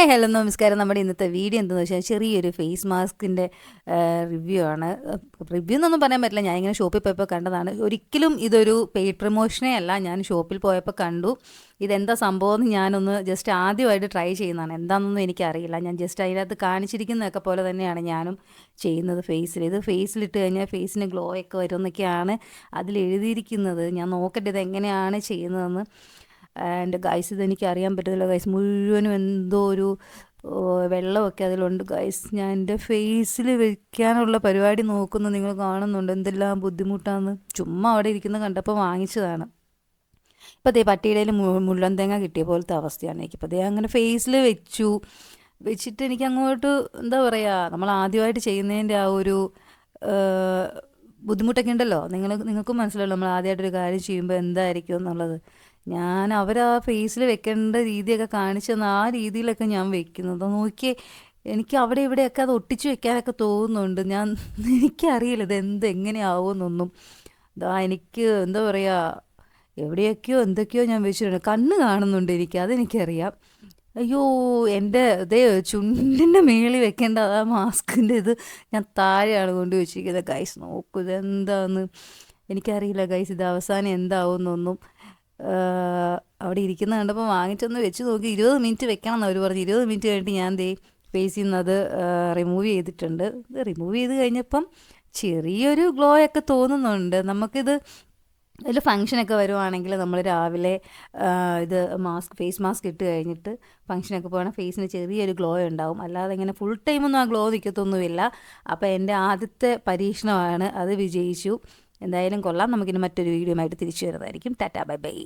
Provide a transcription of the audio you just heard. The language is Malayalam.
ഹായ് ഹലോ നമസ്കാരം. നമ്മുടെ ഇന്നത്തെ വീഡിയോ എന്തെന്ന് വെച്ചാൽ ചെറിയൊരു ഫേസ് മാസ്കിന്റെ റിവ്യൂ ആണ്. റിവ്യൂ എന്നൊന്നും പറയാൻ പറ്റില്ല. ഞാൻ ഇങ്ങനെ ഷോപ്പിൽ പോയപ്പോൾ കണ്ടതാണ്. ഒരിക്കലും ഇതൊരു പെയ്ഡ് പ്രൊമോഷനേ അല്ല. ഞാൻ ഷോപ്പിൽ പോയപ്പോൾ കണ്ടു. ഇതെന്താ സംഭവം എന്ന് ഞാനൊന്ന് ജസ്റ്റ് ആദ്യമായിട്ട് ട്രൈ ചെയ്യുന്നതാണ്. എന്താണെന്നൊന്നും എനിക്കറിയില്ല. ഞാൻ ജസ്റ്റ് അതിനകത്ത് കാണിച്ചിരിക്കുന്നതൊക്കെ പോലെ തന്നെയാണ് ഞാനും ചെയ്യുന്നത് ഫേസിൽ. ഇത് ഫേസിലിട്ട് കഴിഞ്ഞാൽ ഫേസിന് ഗ്ലോ ഒക്കെ വരുമെന്നൊക്കെയാണ് അതിൽ എഴുതിയിരിക്കുന്നത്. ഞാൻ നോക്കട്ടെ ഇത് എങ്ങനെയാണ് ചെയ്യുന്നതെന്ന്. എന്റെ ഗൈസ് ഇതെനിക്ക് അറിയാൻ പറ്റത്തില്ല. ഗൈസ് മുഴുവനും എന്തോ ഒരു വെള്ളമൊക്കെ അതിലുണ്ട്. ഗൈസ് ഞാൻ എന്റെ ഫേസിൽ വെക്കാനുള്ള പരിപാടി നോക്കുന്നു. നിങ്ങൾ കാണുന്നുണ്ട്. എന്തെല്ലാം ബുദ്ധിമുട്ടാന്ന്. ചുമ്മാ അവിടെ ഇരിക്കുന്ന കണ്ടപ്പോൾ വാങ്ങിച്ചതാണ്. ഇപ്പോൾ അതേ പട്ടിയുടെ മുള്ളൻ തേങ്ങ കിട്ടിയ പോലത്തെ അവസ്ഥയാണ് എനിക്ക്. ഇപ്പോൾ അതേ അങ്ങനെ ഫേസിൽ വെച്ചു. വെച്ചിട്ട് എനിക്ക് അങ്ങോട്ട് എന്താ പറയുക നമ്മൾ ആദ്യമായിട്ട് ചെയ്യുന്നതിന്റെ ആ ഒരു ബുദ്ധിമുട്ടൊക്കെ ഉണ്ടല്ലോ. നിങ്ങൾ നിങ്ങൾക്കും മനസ്സിലല്ലോ നമ്മൾ ആദ്യമായിട്ടൊരു കാര്യം ചെയ്യുമ്പോൾ എന്തായിരിക്കും എന്നുള്ളത്. ഞാൻ അവരാ ഫേസിൽ വെക്കേണ്ട രീതിയൊക്കെ കാണിച്ചു തന്ന ആ രീതിയിലൊക്കെ ഞാൻ വെക്കുന്നത്. നോക്കിയേ എനിക്ക് അവിടെ ഇവിടെയൊക്കെ അത് ഒട്ടിച്ചു വെക്കാനൊക്കെ തോന്നുന്നുണ്ട്. ഞാൻ എനിക്കറിയില്ല ഇത് എന്ത് എങ്ങനെയാവുമെന്നൊന്നും. ഇതാ എനിക്ക് എന്താ പറയുക എവിടെയൊക്കെയോ എന്തൊക്കെയോ ഞാൻ വെച്ചിട്ടുണ്ട്. കണ്ണ് കാണുന്നുണ്ട് എനിക്ക് അതെനിക്കറിയാം. അയ്യോ എന്റെ ഇതേ ചുണ്ടിന്റെ മേളിൽ വെക്കേണ്ട ആ മാസ്കിന്റെ ഇത് ഞാൻ താഴെയാണ് കൊണ്ട് വെച്ചിരിക്കുന്നത്. ഗൈസ് നോക്കൂ ഇതെന്താന്ന്. എനിക്കറിയില്ല ഗൈസ് ഇത് അവസാനം എന്താവുമെന്നൊന്നും. അവിടെ ഇരിക്കുന്ന കണ്ടപ്പോൾ വാങ്ങിച്ചൊന്ന് വെച്ച് നോക്കി. ഇരുപത് മിനിറ്റ് വെക്കണം എന്ന് അവർ പറഞ്ഞു. ഇരുപത് മിനിറ്റ് കഴിഞ്ഞിട്ട് ഞാൻ ദേ ഫേസിൽ നിന്ന് അത് റിമൂവ് ചെയ്തിട്ടുണ്ട്. ഇത് റിമൂവ് ചെയ്ത് കഴിഞ്ഞപ്പം ചെറിയൊരു ഗ്ലോ ഒക്കെ തോന്നുന്നുണ്ട്. നമുക്കിത് ഒരു ഫങ്ഷനൊക്കെ വരുവാണെങ്കിൽ നമ്മൾ രാവിലെ ഇത് മാസ്ക് ഫേസ് മാസ്ക് ഇട്ട് കഴിഞ്ഞിട്ട് ഫങ്ഷനൊക്കെ പോകണം. ഫേസിന് ചെറിയൊരു ഗ്ലോ ഉണ്ടാവും. അല്ലാതെ ഇങ്ങനെ ഫുൾ ടൈമൊന്നും ആ ഗ്ലോ നിൽക്കത്തൊന്നുമില്ല അപ്പോൾ എന്റെ ആദ്യത്തെ പരീക്ഷണമാണ്. അത് വിജയിച്ചു. എന്തായാലും കൊള്ളാം. നമുക്കിനി മറ്റൊരു വീഡിയോ ആയിട്ട് തിരിച്ചു വരുന്നതായിരിക്കും. Tata bye bye.